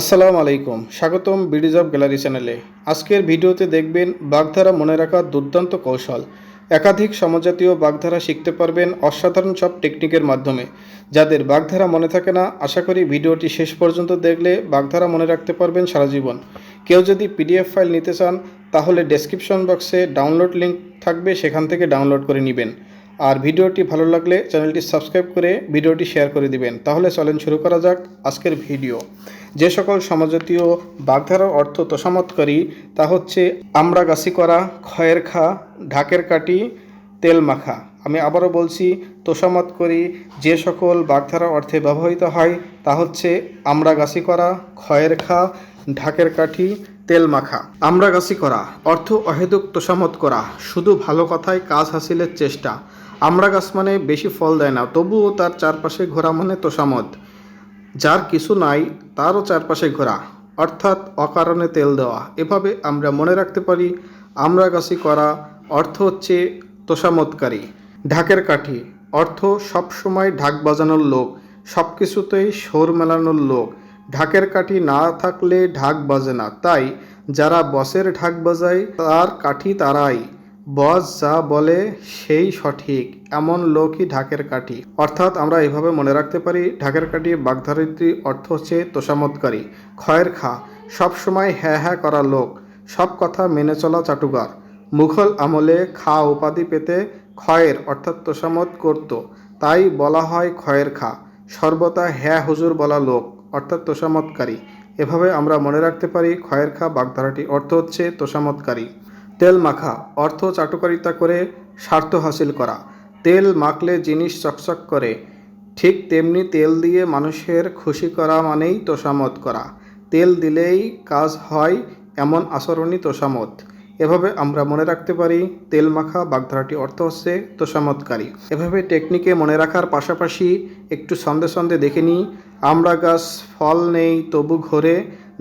আসসালামু আলাইকুম, স্বাগতম বিডিজ অফ গ্যালারি চ্যানেলে। আজকের ভিডিওতে দেখবেন বাগধারা মনে রাখার দুর্দান্ত কৌশল। একাধিক সমজাতীয় বাগধারা শিখতে পারবেন অসাধারণ সব টেকনিকের মাধ্যমে। যাদের বাগধারা মনে থাকে না, আশা করি ভিডিওটি শেষ পর্যন্ত দেখলে বাগধারা মনে রাখতে পারবেন সারা জীবন। কেউ যদি পিডিএফ ফাইল নিতে চান, তাহলে ডেসক্রিপশন বক্সে ডাউনলোড লিঙ্ক থাকবে, সেখান থেকে ডাউনলোড করে নেবেন। আর ভিডিওটি ভালো লাগলে চ্যানেলটি সাবস্ক্রাইব করে ভিডিওটি শেয়ার করে দিবেন। তাহলে চলেন শুরু করা যাক আজকের ভিডিও। যে সকল সমজাতীয় বাগধারার অর্থ তোষামতকারী তা হচ্ছে আমরা গাছি করা খয়ের খা, ঢাকের কাটি, তেল মাখা। আমি আবারও বলছি তোষামত করি যে সকল বাগধারা অর্থে ব্যবহৃত হয় তা হচ্ছে আমরা গাছি করা খয়ের খা ঢাকের কাঠি, তেল মাখা। আমরা গাছি করা, অর্থ অহেতুক তোষামত করা, শুধু ভালো কথায় কাজ হাসিলের চেষ্টা। আমরা গাছ মানে বেশি ফল দেয় না, তবুও তার চারপাশে ঘোরা মানে তোষামত যার কিছু নাই, তারও চারপাশে ঘোরা। অর্থাৎ অকারণে তেল দেওয়া। এভাবে আমরা মনে রাখতে পারি আমরা গাছি করা অর্থ হচ্ছে তোষামতকারী ঢাকের কাঠি, অর্থ সবসময় ঢাক বাজানোর লোক সব কিছুতেই সোর মেলানোর লোক। ঢাকের কাঠি না থাকলে ঢাক বাজে না। তাই যারা বসের ঢাক বাজায়, তার কাঠি তারাই। বস যা বলে সেই সঠিক, এমন লোকই ঢাকের কাঠি। অর্থাৎ আমরা এভাবে মনে রাখতে পারি, ঢাকের কাঠি বাগধারিত্রী অর্থ হচ্ছে তোষামতকারী ক্ষয়ের খা। সব সময় হ্যাঁ হ্যাঁ করা লোক, সব কথা মেনে চলা চাটুকার। মুঘল আমলে খা উপাধি পেতে ক্ষয়ের অর্থাৎ তোষামত করত, তাই বলা হয় ক্ষয়ের খা। সর্বদা হ্যাঁ হুজুর বলা লোক। অর্থাৎ তোষামতকারী। এভাবে আমরা মনে রাখতে পারি ক্ষয়ের খা বাগধারাটি অর্থ হচ্ছে তোষামতকারী। তেল মাখা, অর্থ চাটুকারিতা করে স্বার্থ হাসিল করা। তেল মাখলে জিনিস চকচক করে। ঠিক তেমনি তেল দিয়ে মানুষের খুশি করা মানেই তোষামত করা। তেল দিলেই কাজ হয় এমন আচরণই তোষামত। এভাবে আমরা মনে রাখতে পারি তেল মাখা বাগধারাটি অর্থ হচ্ছে তোষামতকারী। এভাবে টেকনিকে মনে রাখার পাশাপাশি একটু সন্ধে সন্ধে দেখে নিই। আমরা গাছ, ফল নেই, তবু ঘোরে,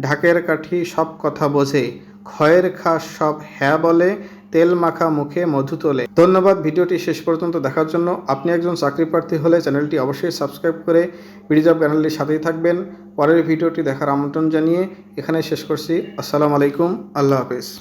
ঢাকের কাঠি সব কথা বোঝে, ক্ষয়ের খাস সব হ্যাঁ বলে, তেল মাখা মুখে মধু তোলে। ধন্যবাদ, ভিডিওটি শেষ পর্যন্ত দেখার জন্য। আপনি একজন চাকরি প্রার্থী হলে চ্যানেলটি অবশ্যই সাবস্ক্রাইব করে বিডিজব চ্যানেলটির সাথেই থাকবেন। পরের ভিডিওটি দেখার আমন্ত্রণ জানিয়ে এখানে শেষ করছি। আসসালামু আলাইকুম, আল্লাহ হাফেজ।